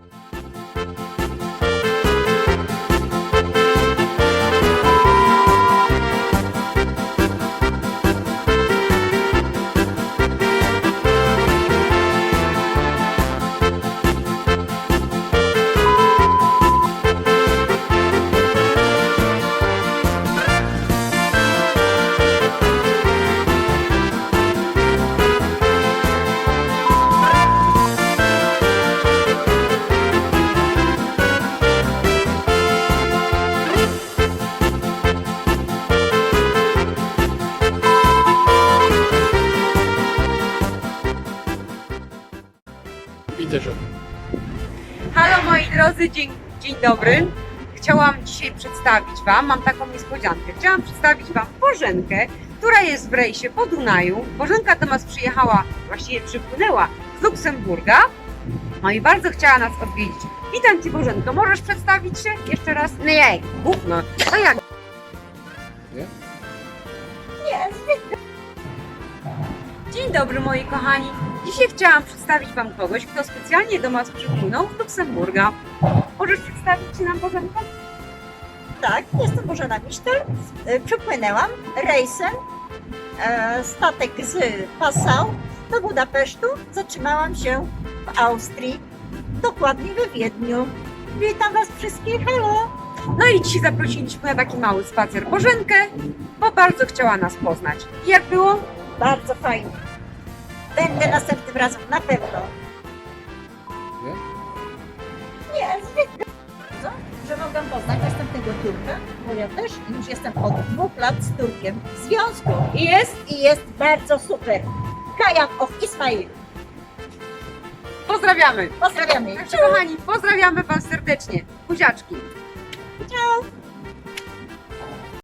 you Widzę, że Halo moi drodzy, dzień, dzień dobry. Chciałam dzisiaj przedstawić Wam, mam taką niespodziankę, chciałam przedstawić Wam Bożenkę, która jest w rejsie po Dunaju. Bożenka do nas przyjechała, właściwie przypłynęła z Luksemburga, no i bardzo chciała nas odwiedzić. Witam Cię Bożenko, możesz przedstawić się jeszcze raz? No jak? Gówno, to jak? Dobry moi kochani. Dzisiaj chciałam przedstawić Wam kogoś, kto specjalnie do nas przypłynął z Luksemburga. Możesz przedstawić się nam Bożenko? Tak, jestem Bożena Misztel. E, Przypłynęłam rejsem e, statek z Passau do Budapesztu. Zatrzymałam się w Austrii, dokładnie we Wiedniu. Witam Was wszystkich, hello! No i dzisiaj zaprosiliśmy na taki mały spacer Bożenkę, bo bardzo chciała nas poznać. Jak było? Bardzo fajnie. Będę następnym razem na pewno. Nie? Nie, zwykle. Co? Że mogę poznać następnego Turka, bo ja też już jestem od dwóch lat z Turkiem w związku. I jest? I jest bardzo super. Kajak of Ismail. Pozdrawiamy! Pozdrawiamy. Także kochani, pozdrawiamy Was serdecznie. Buziaczki!